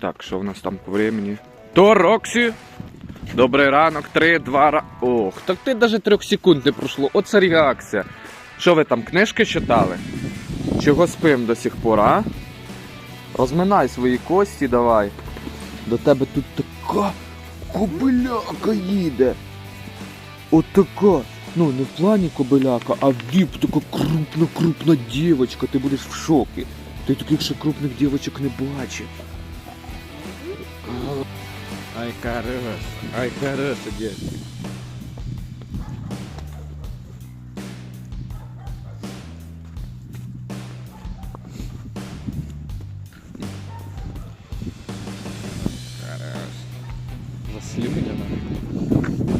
Так, що в нас там по времени? То Роксі! Добрий ранок, три, два ра. Ох, так ти навіть трьох секунд не пройшло. Оце реакція. Що ви там, книжки читали? Чого спим до сих пор, а? Розминай свої кості давай. До тебе тут така кобиляка їде. От така. Ну, не в плані кобиляка, а віп така крупна, крупна дівочка. Ти будеш в шокі. Ти таких ще крупних дівочок не бачив. Ай, хорош, ай, хороша дівчинка. Хорош. Заслюнена. Ну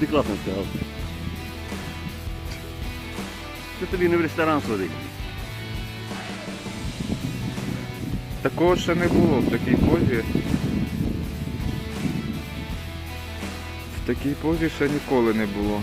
Ти класно сказав. Що тобі не в ресторан сходить? Такого ще не було в такій позі. В такій позі ще ніколи не було.